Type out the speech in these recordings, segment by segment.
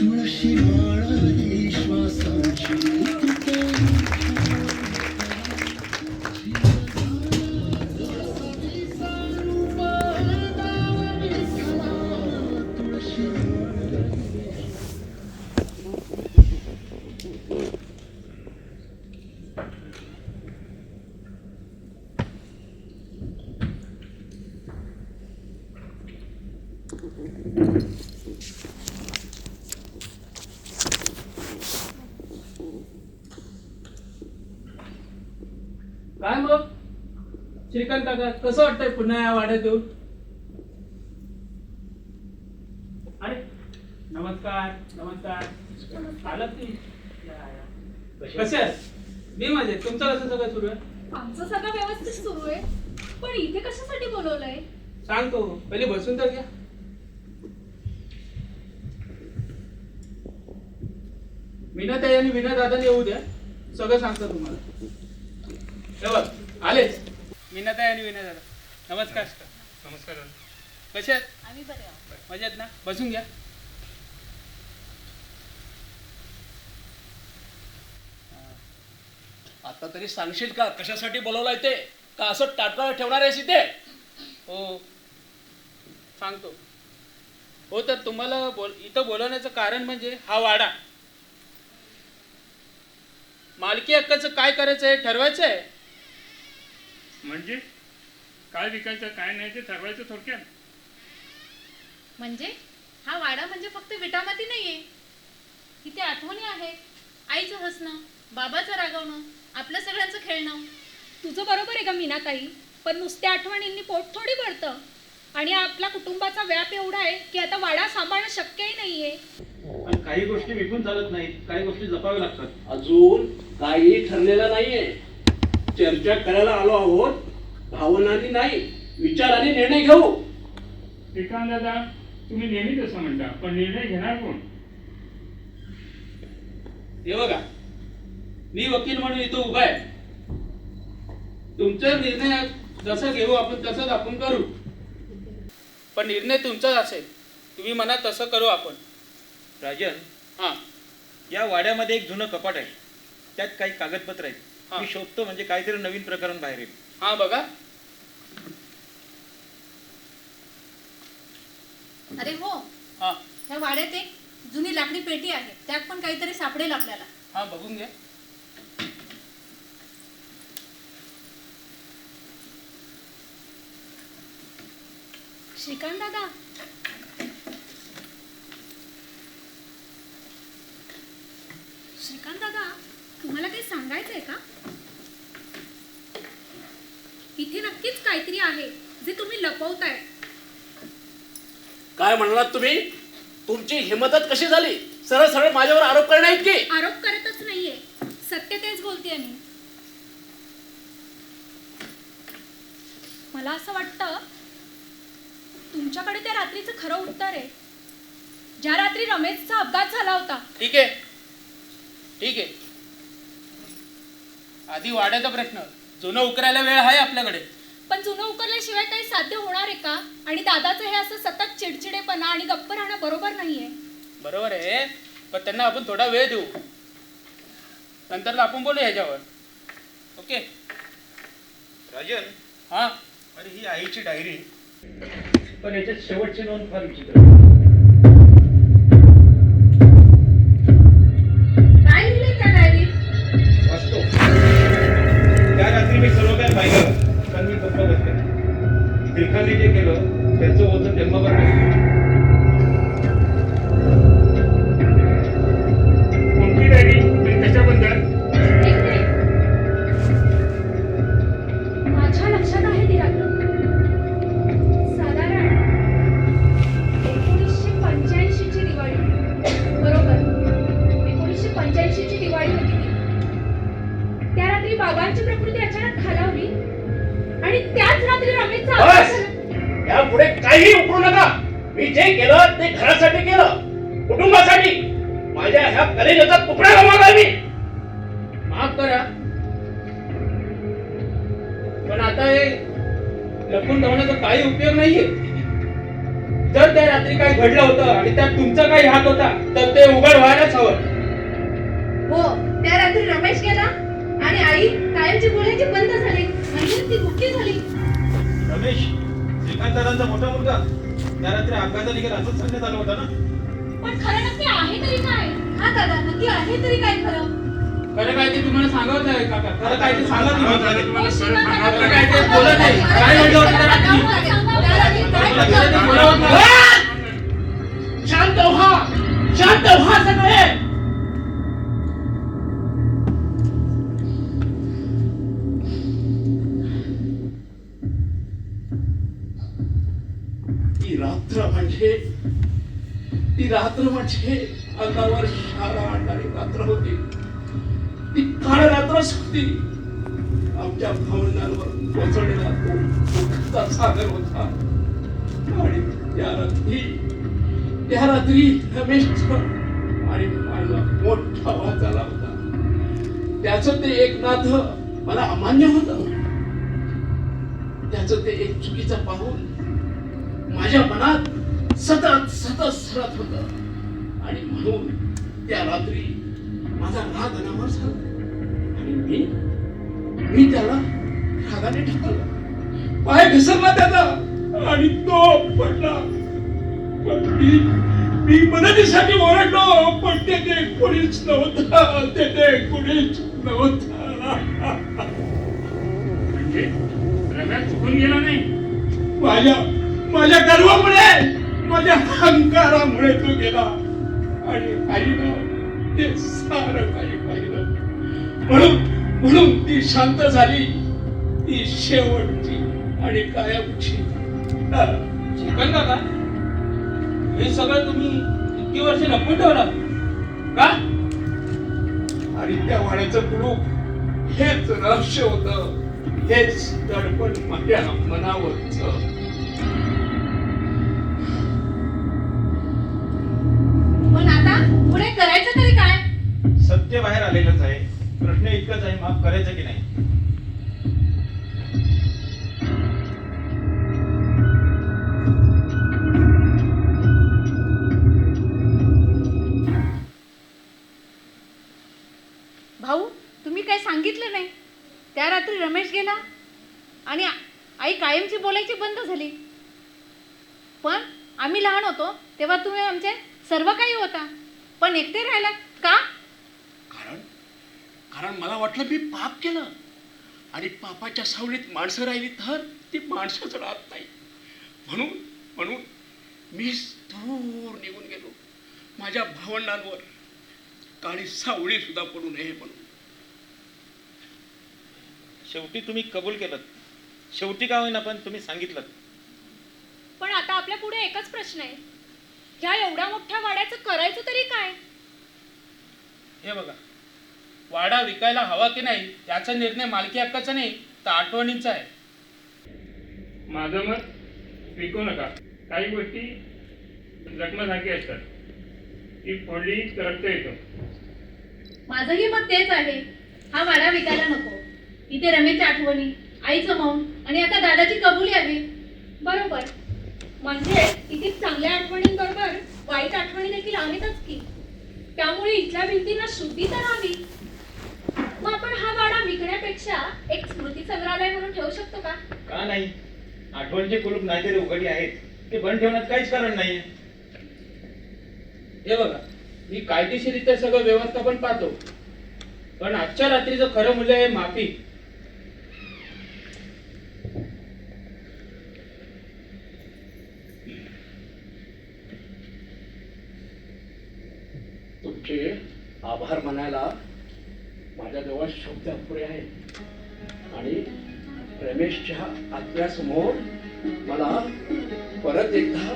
तुळशी माळ ही श्वासाची श्रीकांत काका कसं वाटतंय पुन्हा या वाड्यात येऊन? अरे नमस्कार नमस्कार. आलात तुम्ही. कसे आहेत? मी मजेत. तुमचं कसं सगळं सुरू आहे? आमचं सगळं व्यवस्थित सुरू आहे. पण इथे कशासाठी बोलवलंय? सांगतो. पहिले बसून तर घ्या. विनताई आणि विनय दादा येऊ द्या. सगळं सांगतो तुम्हाला. हे बघ आलेच. विनताई आणि विनय दादा नमस्कार. नमस्कार. कसे आहेत? आम्ही बरे आहोत. मजेत ना? बसून घ्या. आता तरी सांगशील का? कशासाठी बोलवलाय ते? का असं टाटकाळ ठेवणार आहेस इथे? हो. सांगतो. हो तर तुम्हाला बोल इथं बोलवण्याचं कारण म्हणजे हा वाडा. मालकी हक्काचं काय करायचं आहे ठरवायचं आहे म्हणजे काय विकायचं काय नाही ते ठरवायचं थोडक्यात. म्हणजे? हा वाडा म्हणजे फक्त विटामाती नाहीये. इथे आठवणी आहेत. आईचं हसणं बाबाचं रागवणं आपलं सगळ्यांचं खेळणं. तुझं बरोबर आहे का मीनाताई पण नुसत्या आठवणींनी पोट थोडी भरतं. आणि आपल्या कुटुंबाचा व्याप एवढा आहे की आता वाडा सांभाळणं शक्यही नाहीये. आणि काही गोष्टी विकून चालत नाहीत काही गोष्टी जपाव्या लागतात. अजून काही ठरलेलं नाहीये. चर्चा करायला आलो आहोत. भावनांनी नाही विचाराने निर्णय घेऊ. श्रीकांत दादा तुम्ही नेहमी तसं म्हणता पण निर्णय घेणार कोण? हे बघा मी वकील म्हणून इथं उभा आहे. तुमचा निर्णय जसं घेऊ आपण तसंच आपण करू. पण निर्णय तुमचाच असेल. तुम्ही म्हणा तसं करू आपण. राजन हां. या वाड्यामध्ये एक जुनं कपाट आहे. त्यात काही कागदपत्र. आहेत. मी शोधतो म्हणजे काहीतरी नवीन प्रकरण बाहेर येईल. हां बघा. अरे हो. हां. ह्या वाड्यात एक जुनी लाकडी पेटी आहे. त्यात पण काहीतरी सापडेल आपल्याला. हां बघून घ्या. श्रीकांत दादा. श्रीकांत दादा तुम्हाला काही सांगायचंय का? इथे नक्कीच काहीतरी आहे जे तुम्ही लपवताय. काय म्हणलात तुम्ही? तुमची हिंमतच कशी झाली? सरळ सरळ माझ्यावर आरोप करणार की आरोप करतच नाहीये. सत्य तेच बोलते मी. मला असं वाटतं तुमच्याकडे त्या रात्रीचं खरं उत्तर आहे. ज्या रात्री रमेशचा अपघात झाला होता. ठीक आहे. ठीक आहे. आधी वाड्याचा प्रश्न. जुनं उकरायला वेळ आहे आपल्याकडे? पण जुनं उकरल्याशिवाय काही साध्य होणार आहे का? आणि दादाचं हे असं सतत चिडचिडेपणा आणि गप्प राहणं बरोबर नाहीये. बरोबर आहे पण त्यांना आपण थोडा वेळ देऊ. नंतर आपण बोलू ह्याच्यावर. ओके? राजन? हां? अरे ही आईची डायरी. पण याच्यात शेवटची नोंद फार विचित्र श्रीकांतने जे केलं त्याचं वजन जन्मभर लपून ठेवण्याचा काही उपयोग नाहीये. जर त्या रात्री काही घडलं होतं आणि त्यात तुमचा काही हात होता तर ते उघड व्हायलाच हवं. हो त्या रात्री रमेश गेला आणि आई कायमची बोलायची बंद झाली. म्हणजे ती दुःखी झाली. रमेश श्रीकांत दादांचा मोठा मुलगा. त्या रात्री अपघाताने गेला असंच सांगण्यात आलं होतं ना? पण खरं नक्की आहे तरी काय? हा दादा नक्की आहे तरी काय खरं? खरं काय ते तुम्हाला सांगत आहे काका खरं काय ते सांगत नाही खरं बोलत नाही. शांत व्हा. शांत व्हा सगळे. ती रात्र म्हणजे ती रात्र म्हणजे अंगावर शाळा आणणारी रात्र होती. ती शक्ती रात्रच होती आमच्या भावनांवर कोसळलेला तो दुःखाचा सागर होता. आणि त्या रात्री त्या रात्री रमेश आणि माझा मोठा आवाज झाला होता. त्याच ते एक नाथ मला अमान्य होत. त्याचं ते एक चुकीचं पाहून माझ्या मनात सतत सतत सरत होत. आणि म्हणून त्या रात्री माझा राग अनावर झाला. आणि मी? मी त्याला रागाने ढकलला. पाय घसरला त्याचा. आणि तो पडला. पण मी मी मदतीसाठी ओरडलो पण तेथे कोणीच नव्हता. तेथे कोणीच नव्हता. म्हणजे रम्या चुकून गेला नाही? माझ्या माझ्या गर्वामुळे माझ्या अहंकारामुळे तो गेला. आणि आईनं ते सारं काही पाहिलं. म्हणून म्हणून ती शांत झाली. ती शेवटची आणि कायमची हा. काका हे सगळं तुम्ही इतकी वर्ष लपून ठेवलं. का? आणि त्या वाड्याचं कुलूप हेच रहस्य होत. हेच दडपण माझ्या मनावरच. पण आता पुढे करायचं तरी काय? सत्य बाहेर आलेलंच आहे. प्रश्न इतकाच आहे माफ करायचं की नाही? भाऊ तुम्ही काय सांगितलं नाही? त्या रात्री रमेश गेला आणि आई कायमची बोलायची बंद झाली. पण आम्ही लहान होतो तेव्हा तुम्ही आमचे सर्व काही होता. पण एकटे राहिला का? कारण मला वाटलं मी पाप केलं. आणि पापाच्या सावलीत माणसं राहिली तर ती माणसंच राहत नाही. म्हणून म्हणून मी दूर निघून गेलो. माझ्या भावंडांवर काळी सावळी सुद्धा पडू नये म्हणून. शेवटी तुम्ही कबूल केलं. शेवटी का होईना पण तुम्ही सांगितलं. पण आता आपल्या पुढे एकच प्रश्न आहे. ह्या एवढ्या मोठ्या वाड्याचं करायचं तरी काय? हे बघा. वाडा विकायला हवा की नाही त्याचा निर्णय मालकी हक्काचा नाही तर आठवणींचा आहे. माझं मत विकू नका. काही गोष्टी जखमासारखी असतात. ती फोडली रक्त येतं. माझंही मत तेच आहे. हा वाडा विकायला नको. इथे रमेशच्या आठवणी आईचं मौन आणि आता दादाची कबुली आहे. बरोबर. म्हणजे इथे चांगल्या आठवणींबरोबर वाईट आठवणी देखील आहेतच की. त्यामुळे इथल्या भिंतींना शुद्धी तर हवी. मग आपण हा वाडा विकण्यापेक्षा एक स्मृती संग्रहालय म्हणून ठेवू शकतो का? का नाही? आठवणचे कुलूप नाहीतरी उघडी आहेत. ते बंद ठेवण्यात काहीच कारण नाहीये. हे बघा मी कायदेशीरित्या सगळं व्यवस्थापन पाहतो. पण आजच्या रात्रीचं खरं मूल्य आहे माफी. माझ्याजवळ आहे. आणि रमेशच्या आत्म्यासमोर मला परत एकदा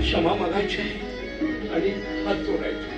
क्षमा मागायची आहे आणि हात जोडायचे.